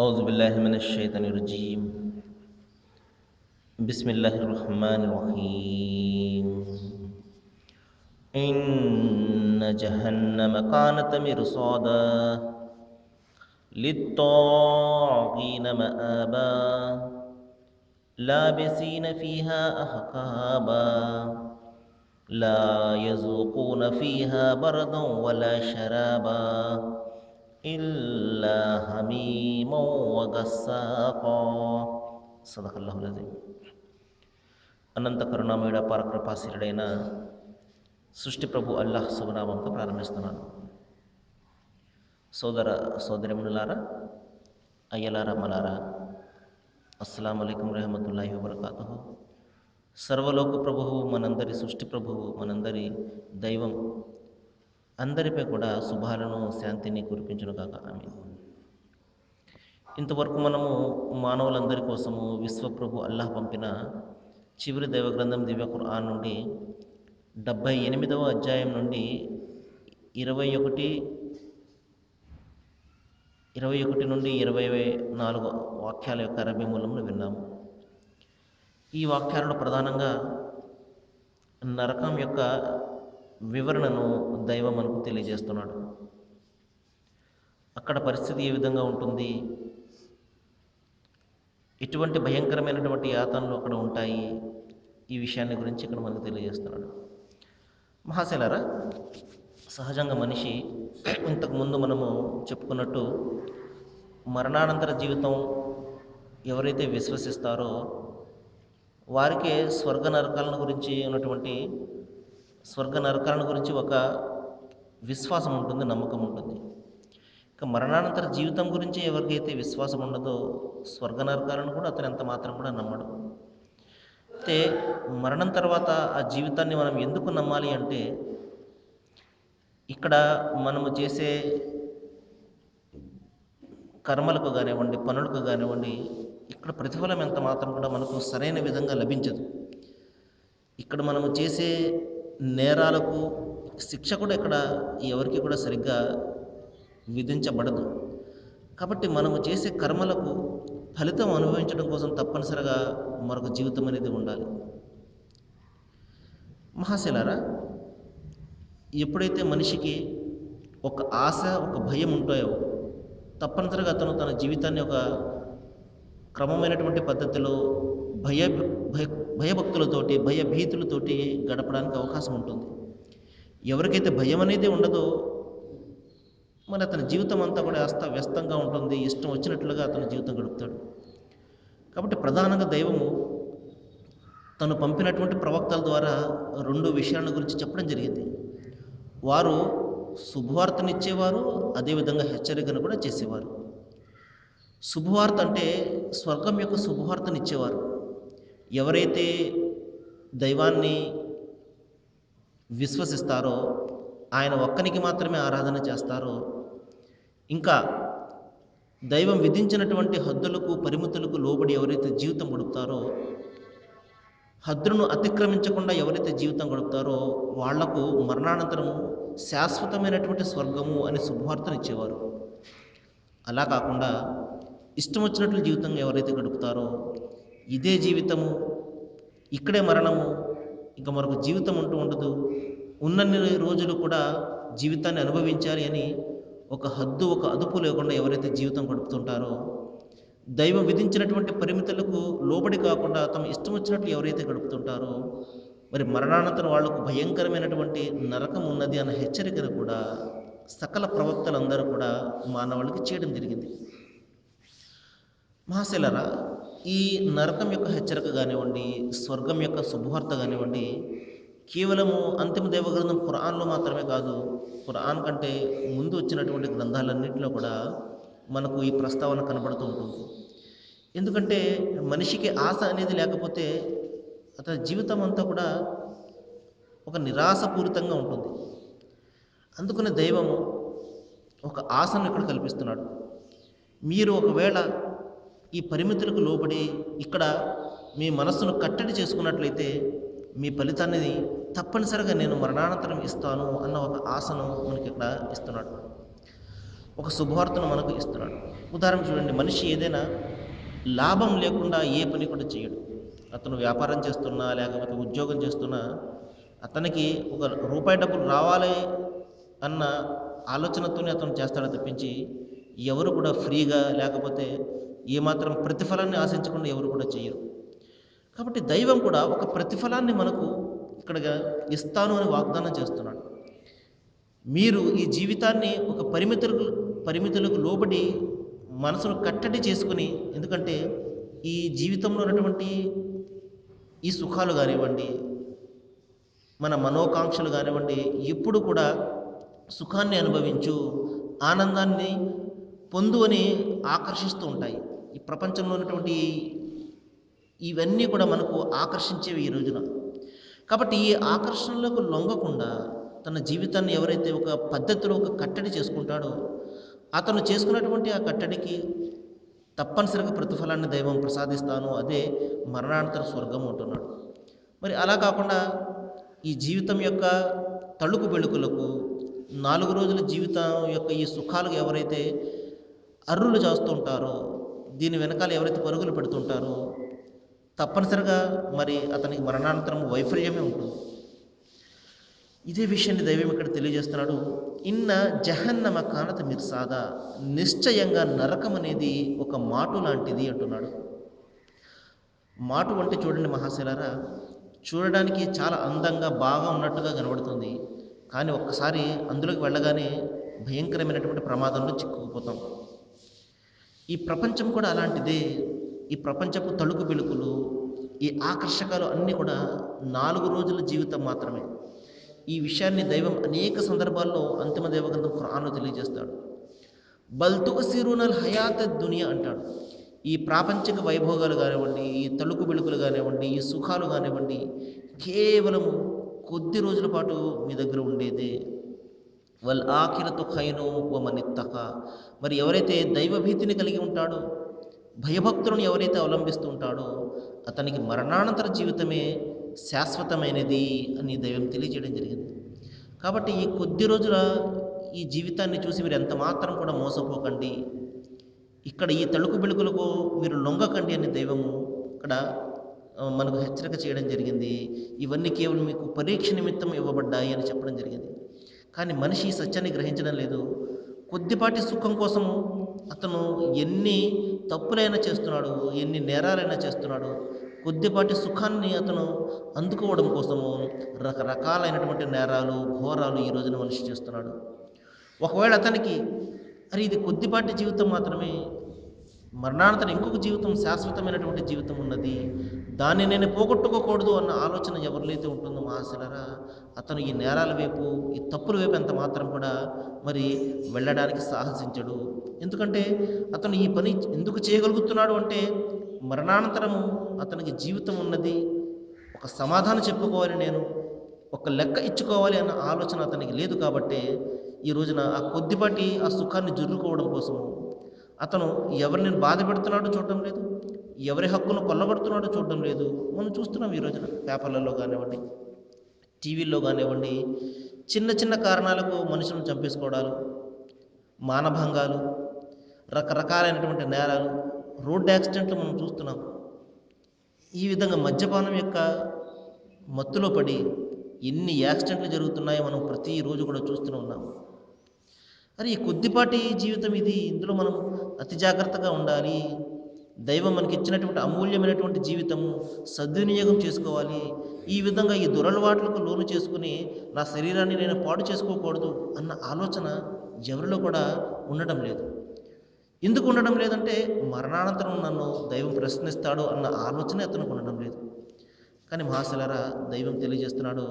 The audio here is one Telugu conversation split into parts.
أعوذ بالله من الشيطان الرجيم. بسم الله الرحمن الرحيم. إن جهنم كانت مرصادا للطاغين مآبا لابسين فيها أحقابا لا يذوقون فيها بردا ولا شرابا. إلا حميما وغساقا صدق الله العظيم అనంత కరుణామయుడ పరకృపాశీరుడైన సృష్టి ప్రభు అల్లాహ్ శుభనామంతో ప్రారంభిస్తున్నాను సోదర సోదరిమునులారా అయ్యలారా మలారా అస్సలం అయికం రహమతుల్లాహి వబర్కాతు సర్వలోక ప్రభువు మనందరి సృష్టి ప్రభువు మనందరి దైవం అందరిపై కూడా శుభాలను శాంతిని కురిపించను కాక ఆమె ఇంతవరకు మనము మానవులందరి కోసము విశ్వప్రభు అల్లాహ్ పంపిన చివరి దైవగ్రంథం దివ్య ఖురాన్ నుండి డెబ్భై ఎనిమిదవ అధ్యాయం నుండి ఇరవై ఒకటి ఇరవై ఒకటి నుండి ఇరవై నాలుగు వాక్యాల యొక్క అరబీ మూలంలో విన్నాము. ఈ వాక్యాలలో ప్రధానంగా నరకం యొక్క వివరణను దైవం మనకు తెలియజేస్తున్నాడు. అక్కడ పరిస్థితి ఏ విధంగా ఉంటుంది? ఎటువంటి భయంకరమైనటువంటి యాతనలు అక్కడ ఉంటాయి. ఈ విషయాన్ని గురించి ఇక్కడ మనకు తెలియజేస్తున్నాడు. మహాశైలరా సహజంగా మనిషి ఇంతకుముందు మనము చెప్పుకున్నట్టు మరణానంతర జీవితం ఎవరైతే విశ్వసిస్తారో వారికే స్వర్గ నరకాలను గురించి ఉన్నటువంటి స్వర్గ నరకాలను గురించి ఒక విశ్వాసం ఉంటుంది నమ్మకం ఉంటుంది. ఇక మరణానంతర జీవితం గురించి ఎవరికైతే విశ్వాసం ఉండదో స్వర్గ నరకాలను కూడా అతను ఎంత మాత్రం కూడా నమ్మడు. అయితే మరణం తర్వాత ఆ జీవితాన్ని మనం ఎందుకు నమ్మాలి అంటే ఇక్కడ మనము చేసే కర్మలకు కానివ్వండి పనులకు కానివ్వండి ఇక్కడ ప్రతిఫలం ఎంత మాత్రం కూడా మనకు సరైన విధంగా లభించదు. ఇక్కడ మనము చేసే నేరాలకు శిక్ష కూడా ఇక్కడ ఎవరికి కూడా సరిగ్గా విధించబడదు. కాబట్టి మనము చేసే కర్మలకు ఫలితం అనుభవించడం కోసం తప్పనిసరిగా మరొక జీవితం అనేది ఉండాలి. మహాశిలారా ఎప్పుడైతే మనిషికి ఒక ఆశ ఒక భయం ఉంటాయో తప్పనిసరిగా అతను తన జీవితాన్ని ఒక క్రమమైనటువంటి పద్ధతిలో భయ భయ భయభక్తులతోటి భయభీతులతోటి గడపడానికి అవకాశం ఉంటుంది. ఎవరికైతే భయం అనేది ఉండదో మరి అతని జీవితం అంతా కూడా అస్త వ్యస్తంగా ఉంటుంది. ఇష్టం వచ్చినట్లుగా అతని జీవితం గడుపుతాడు. కాబట్టి ప్రధానంగా దైవము తను పంపినటువంటి ప్రవక్తల ద్వారా రెండు విషయాల గురించి చెప్పడం జరిగింది. వారు శుభవార్తనిచ్చేవారు అదేవిధంగా హెచ్చరికను కూడా చేసేవారు. శుభవార్త అంటే స్వర్గం యొక్క శుభవార్తనిచ్చేవారు. ఎవరైతే దైవాన్ని విశ్వసిస్తారో ఆయన ఒక్కనికి మాత్రమే ఆరాధన చేస్తారో ఇంకా దైవం విధించినటువంటి హద్దులకు పరిమితులకు లోబడి ఎవరైతే జీవితం గడుపుతారో హద్దులను అతిక్రమించకుండా ఎవరైతే జీవితం గడుపుతారో వాళ్ళకు మరణానంతరము శాశ్వతమైనటువంటి స్వర్గము అనే శుభవార్తనిచ్చేవారు అలా కాకుండా ఇష్టం వచ్చినట్లు జీవితం ఎవరైతే గడుపుతారో ఇదే జీవితము ఇక్కడే మరణము ఇంకా మరొక జీవితం అంటూ ఉండదు. ఉన్నన్ని రోజులు కూడా జీవితాన్ని అనుభవించాలి అని ఒక హద్దు ఒక అదుపు లేకుండా ఎవరైతే జీవితం గడుపుతుంటారో దైవం విధించినటువంటి పరిమితులకు లోబడి కాకుండా తమ ఇష్టం వచ్చినట్లు ఎవరైతే గడుపుతుంటారో మరి మరణానంతరం వాళ్ళకు భయంకరమైనటువంటి నరకం ఉన్నది అన్న హెచ్చరికను కూడా సకల ప్రవక్తలందరూ కూడా మానవాళికి చేయడం జరిగింది. మహాశైలరా ఈ నరకం యొక్క హెచ్చరిక కానివ్వండి స్వర్గం యొక్క శుభవార్త కానివ్వండి కేవలము అంతిమ దేవగ్రంథం ఖురాన్లో మాత్రమే కాదు ఖురాన్ కంటే ముందు వచ్చినటువంటి గ్రంథాలన్నింటిలో కూడా మనకు ఈ ప్రస్తావన కనబడుతూ ఉంటుంది. ఎందుకంటే మనిషికి ఆశ అనేది లేకపోతే అతని జీవితం అంతా కూడా ఒక నిరాశపూరితంగా ఉంటుంది. అందుకనే దైవము ఒక ఆశను ఇక్కడ కల్పిస్తున్నాడు. మీరు ఒకవేళ ఈ పరిమితులకు లోబడి ఇక్కడ మీ మనస్సును కట్టడి చేసుకున్నట్లయితే మీ ఫలితాన్ని తప్పనిసరిగా నేను మరణానంతరం ఇస్తాను అన్న ఒక ఆశను మనకి ఇక్కడ ఇస్తున్నాడు. ఒక శుభవార్తను మనకు ఇస్తున్నాడు. ఉదాహరణ చూడండి మనిషి ఏదైనా లాభం లేకుండా ఏ పని కూడా చేయడు. అతను వ్యాపారం చేస్తున్నా లేకపోతే ఉద్యోగం చేస్తున్నా అతనికి ఒక రూపాయి డబ్బులు రావాలి అన్న ఆలోచనతోనే అతను చేస్తాడు తప్పించి ఎవరు కూడా ఫ్రీగా లేకపోతే ఏమాత్రం ప్రతిఫలాన్ని ఆశించకుండా ఎవరు కూడా చేయరు. కాబట్టి దైవం కూడా ఒక ప్రతిఫలాన్ని మనకు ఇక్కడ ఇస్తాను అని వాగ్దానం చేస్తున్నాడు. మీరు ఈ జీవితాన్ని ఒక పరిమితులకు పరిమితులకు లోబడి మనసును కట్టడి చేసుకుని ఎందుకంటే ఈ జీవితంలో ఉన్నటువంటి ఈ సుఖాలు కానివ్వండి మన మనోకాంక్షలు కానివ్వండి ఎప్పుడు కూడా సుఖాన్ని అనుభవించు ఆనందాన్ని పొందు అని ఆకర్షిస్తూ ఉంటాయి. ఈ ప్రపంచంలో ఉన్నటువంటి ఇవన్నీ కూడా మనకు ఆకర్షించేవి ఈ రోజున. కాబట్టి ఈ ఆకర్షణలకు లొంగకుండా తన జీవితాన్ని ఎవరైతే ఒక పద్ధతిలో ఒక కట్టడి చేసుకుంటాడో అతను చేసుకున్నటువంటి ఆ కట్టడికి తప్పనిసరిగా ప్రతిఫలాన్ని దైవం ప్రసాదిస్తాను. అదే మరణానంతర స్వర్గం అంటున్నాడు. మరి అలా కాకుండా ఈ జీవితం యొక్క తళుకు బెళుకులకు నాలుగు రోజుల జీవితం యొక్క ఈ సుఖాలకు ఎవరైతే అర్రులు చేస్తూ ఉంటారో దీని వెనకాల ఎవరైతే పరుగులు పెడుతుంటారో తప్పనిసరిగా మరి అతనికి మరణానంతరం వైఫల్యమే ఉంటుంది. ఇదే విషయాన్ని దైవం ఇక్కడ తెలియజేస్తున్నాడు. ఇన్న జహన్నమ కానత మిర్సాదా నిశ్చయంగా నరకం అనేది ఒక మాటు లాంటిది అంటున్నాడు. మాటు అంటే చూడండి మహాశిలారా చూడడానికి చాలా అందంగా బాగా ఉన్నట్టుగా కనబడుతుంది. కానీ ఒక్కసారి అందులోకి వెళ్ళగానే భయంకరమైనటువంటి ప్రమాదంలో చిక్కుకుపోతాం. ఈ ప్రపంచం కూడా అలాంటిదే. ఈ ప్రపంచపు తలుకు బెలుకులు ఈ ఆకర్షకాలు అన్నీ కూడా నాలుగు రోజుల జీవితం మాత్రమే. ఈ విషయాన్ని దైవం అనేక సందర్భాల్లో అంతిమ దైవగ్రంథం ఖురాన్లో తెలియజేస్తాడు. బల్తుక సిరునల్ హయాత దునియా అంటాడు. ఈ ప్రాపంచిక వైభోగాలు కానివ్వండి ఈ తలుకు బెలుకులు కానివ్వండి ఈ సుఖాలు కానివ్వండి కేవలము కొద్ది రోజుల పాటు మీ దగ్గర ఉండేదే. వల్ ఆఖిరతు ఖైను వమనిత్తక మరి ఎవరైతే దైవభీతిని కలిగి ఉంటాడో భయభక్తులను ఎవరైతే అవలంబిస్తూ ఉంటాడో అతనికి మరణానంతర జీవితమే శాశ్వతమైనది అని దైవం తెలియజేయడం జరిగింది. కాబట్టి ఈ కొద్ది రోజుల ఈ జీవితాన్ని చూసి మీరు ఎంత మాత్రం కూడా మోసపోకండి. ఇక్కడ ఈ తళుకు బెళుకులకు మీరు లొంగకండి అని దైవము ఇక్కడ మనకు హెచ్చరిక చేయడం జరిగింది. ఇవన్నీ కేవలం మీకు పరీక్ష నిమిత్తం ఇవ్వబడ్డాయి అని చెప్పడం జరిగింది. కానీ మనిషి ఈ సత్యాన్ని గ్రహించడం లేదు. కొద్దిపాటి సుఖం కోసము అతను ఎన్ని తప్పులైనా చేస్తున్నాడు ఎన్ని నేరాలైనా చేస్తున్నాడు కొద్దిపాటి సుఖాన్ని అతను అందుకోవడం కోసము రకరకాలైనటువంటి నేరాలు ఘోరాలు ఈ రోజున మనిషి చేస్తున్నాడు. ఒకవేళ అతనికి అరే ఇది కొద్దిపాటి జీవితం మాత్రమే మరణానంతరం ఇంకొక జీవితం శాశ్వతమైనటువంటి జీవితం ఉన్నది దాన్ని నేను పోగొట్టుకోకూడదు అన్న ఆలోచన ఎవరిలైతే ఉంటుందో మహాశిలరా అతను ఈ నేరాల వైపు ఈ తప్పుల వైపు ఎంత మాత్రం కూడా మరి వెళ్ళడానికి సాహసించడు. ఎందుకంటే అతను ఈ పని ఎందుకు చేయగలుగుతున్నాడు అంటే మరణానంతరము అతనికి జీవితం ఉన్నది. ఒక సమాధానం చెప్పుకోవాలి నేను ఒక లెక్క ఇచ్చుకోవాలి అన్న ఆలోచన అతనికి లేదు కాబట్టే ఈ రోజున ఆ కొద్దిపాటి ఆ సుఖాన్ని జుర్రుకోవడం కోసము అతను ఎవరిని బాధ పెడుతున్నాడో చూడటం లేదు. ఎవరి హక్కును కొల్లగొడుతున్నాడో చూడడం లేదు. మనం చూస్తున్నాం ఈ రోజున పేపర్లలో కానివ్వండి టీవీల్లో కానివ్వండి చిన్న చిన్న కారణాలకు మనుషులను చంపేసుకోవడాలు మానభంగాలు రకరకాలైనటువంటి నేరాలు రోడ్ యాక్సిడెంట్లు మనం చూస్తున్నాం. ఈ విధంగా మద్యపానం యొక్క మత్తులో పడి ఎన్ని యాక్సిడెంట్లు జరుగుతున్నాయో మనం ప్రతిరోజు కూడా చూస్తూనే ఉన్నాం. అరే ఈ కొద్దిపాటి జీవితం ఇది. ఇందులో మనం అతి జాగ్రత్తగా ఉండాలి. దైవం మనకి ఇచ్చినటువంటి అమూల్యమైనటువంటి జీవితము సద్వినియోగం చేసుకోవాలి. ఈ విధంగా ఈ దురలవాట్లకు లోను చేసుకుని నా శరీరాన్ని నేను పాడు చేసుకోకూడదు అన్న ఆలోచన ఎవరిలో కూడా ఉండడం లేదు. ఎందుకు ఉండడం లేదంటే మరణానంతరం నన్ను దైవం ప్రశ్నిస్తాడు అన్న ఆలోచనే అతనికి ఉండడం లేదు. కానీ మహాశలరా దైవం తెలియజేస్తున్నాడు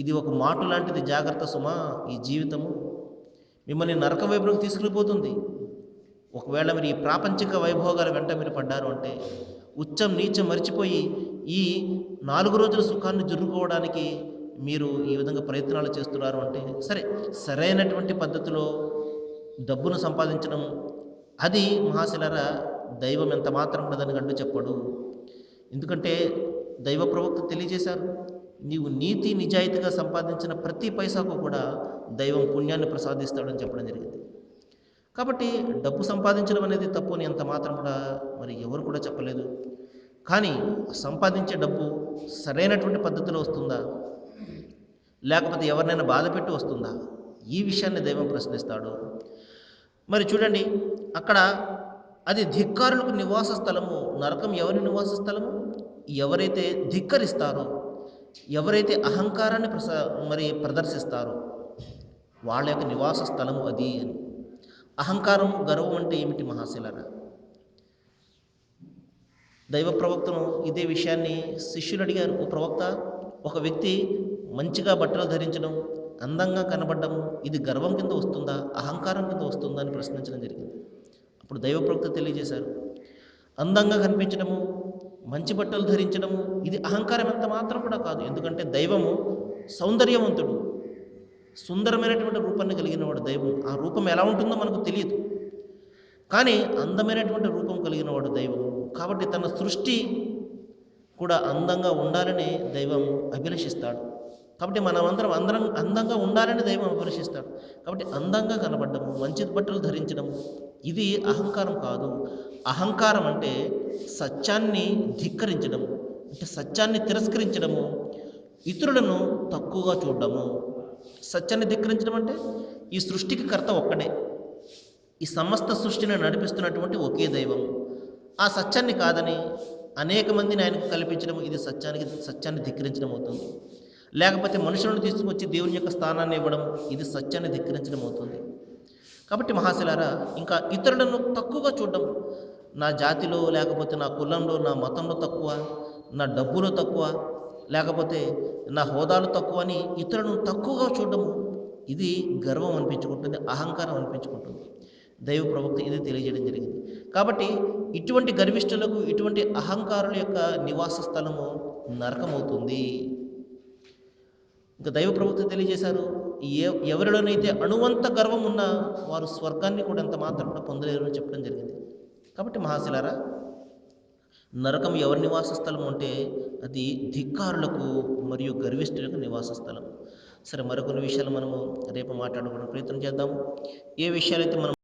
ఇది ఒక మాటు లాంటిది జాగ్రత్త సుమా ఈ జీవితము మిమ్మల్ని నరక వైపునకు తీసుకెళ్ళిపోతుంది ఒకవేళ మీరు ఈ ప్రాపంచిక వైభోగాల వెంట మీరు పడ్డారు అంటే ఉచ్చం నీచం మరిచిపోయి ఈ నాలుగు రోజుల సుఖాన్ని జరుపుకోవడానికి మీరు ఈ విధంగా ప్రయత్నాలు చేస్తున్నారు అంటే సరే సరైనటువంటి పద్ధతిలో డబ్బును సంపాదించడం అది మహాశిలరా దైవం ఎంత మాత్రం ఉండదని గంటూ చెప్పడు. ఎందుకంటే దైవ ప్రవక్త తెలియజేశారు నీవు నీతి నిజాయితీగా సంపాదించిన ప్రతి పైసాకు కూడా దైవం పుణ్యాన్ని ప్రసాదిస్తాడని చెప్పడం జరిగింది. కాబట్టి డబ్బు సంపాదించడం అనేది తప్పు అని ఎంత మాత్రం కూడా మరి ఎవరు కూడా చెప్పలేదు. కానీ సంపాదించే డబ్బు సరైనటువంటి పద్ధతిలో వస్తుందా? లేకపోతే ఎవరినైనా బాధ పెట్టి వస్తుందా? ఈ విషయాన్ని దైవం ప్రశ్నిస్తాడు. మరి చూడండి అక్కడ అది ధిక్కారులకు నివాస స్థలము నరకం ఎవరి నివాస స్థలము? ఎవరైతే ధిక్కరిస్తారో ఎవరైతే అహంకారాన్ని ప్రస మరి ప్రదర్శిస్తారో వాళ్ళ యొక్క నివాస స్థలము అది అని. అహంకారం గర్వం అంటే ఏమిటి మహాశిలరా? దైవ ప్రవక్తను ఇదే విషయాన్ని శిష్యులు అడిగారు. ఓ ప్రవక్త ఒక వ్యక్తి మంచిగా బట్టలు ధరించడం అందంగా కనబడడం ఇది గర్వం కింద వస్తుందా అహంకారం కింద వస్తుందా? అని ప్రశ్నించడం జరిగింది. అప్పుడు దైవ ప్రవక్త తెలియజేశారు. అందంగా కనిపించడము మంచి బట్టలు ధరించడము ఇది అహంకారం ఎంత మాత్రం కూడా కాదు. ఎందుకంటే దైవము సౌందర్యవంతుడు. సుందరమైనటువంటి రూపాన్ని కలిగిన వాడు దైవం. ఆ రూపం ఎలా ఉంటుందో మనకు తెలియదు. కానీ అందమైనటువంటి రూపం కలిగిన వాడు దైవం. కాబట్టి తన సృష్టి కూడా అందంగా ఉండాలని దైవం అభిలషిస్తాడు. కాబట్టి మనం అందరం అందరం అందంగా ఉండాలని దైవం అభిలషిస్తాడు. కాబట్టి అందంగా కనబడము మంచి బట్టలు ధరించడం ఇది అహంకారం కాదు. అహంకారం అంటే సత్యాన్ని ధిక్కరించడం అంటే సత్యాన్ని తిరస్కరించడము ఇతరులను తక్కువగా చూడడము. సత్యాన్ని ధిక్కరించడం అంటే ఈ సృష్టికి కర్త ఒక్కడే. ఈ సమస్త సృష్టిని నడిపిస్తున్నటువంటి ఒకే దైవం ఆ సత్యాన్ని కాదని అనేక మందిని ఆయనకు కల్పించడం ఇది సత్యానికి సత్యాన్ని ధిక్కరించడం అవుతుంది. లేకపోతే మనుషులను తీసుకొచ్చి దేవుని యొక్క స్థానాన్ని ఇవ్వడం ఇది సత్యాన్ని ధిక్కరించడం అవుతుంది. కాబట్టి మహాశిలారా ఇంకా ఇతరులను తక్కువగా చూడడం నా జాతిలో లేకపోతే నా కులంలో నా మతంలో తక్కువ నా డబ్బులో తక్కువ లేకపోతే నా హోదాలు తక్కువ అని ఇతరులను తక్కువగా చూడడం ఇది గర్వం అనిపించుకుంటుంది అహంకారం అనిపించుకుంటుంది. దైవ ప్రవక్త ఇది తెలియజేయడం జరిగింది. కాబట్టి ఇటువంటి గర్విష్ఠులకు ఇటువంటి అహంకారుల యొక్క నివాస స్థలము నరకమవుతుంది. ఇంకా దైవ ప్రవక్త తెలియజేశారు ఏ ఎవరిలోనైతే అణువంత గర్వం ఉన్నా వారు స్వర్గాన్ని కూడా ఎంత మాత్రం కూడా పొందలేరు అని చెప్పడం జరిగింది. కాబట్టి మహాశిలారా నరకం ఎవరి నివాస స్థలం అంటే అది ధిక్కారులకు మరియు గర్విష్ఠులకు నివాస స్థలం. సరే మరికొన్ని విషయాలు మనము రేపు మాట్లాడుకునే ప్రయత్నం చేద్దాము ఏ విషయాలైతే మనం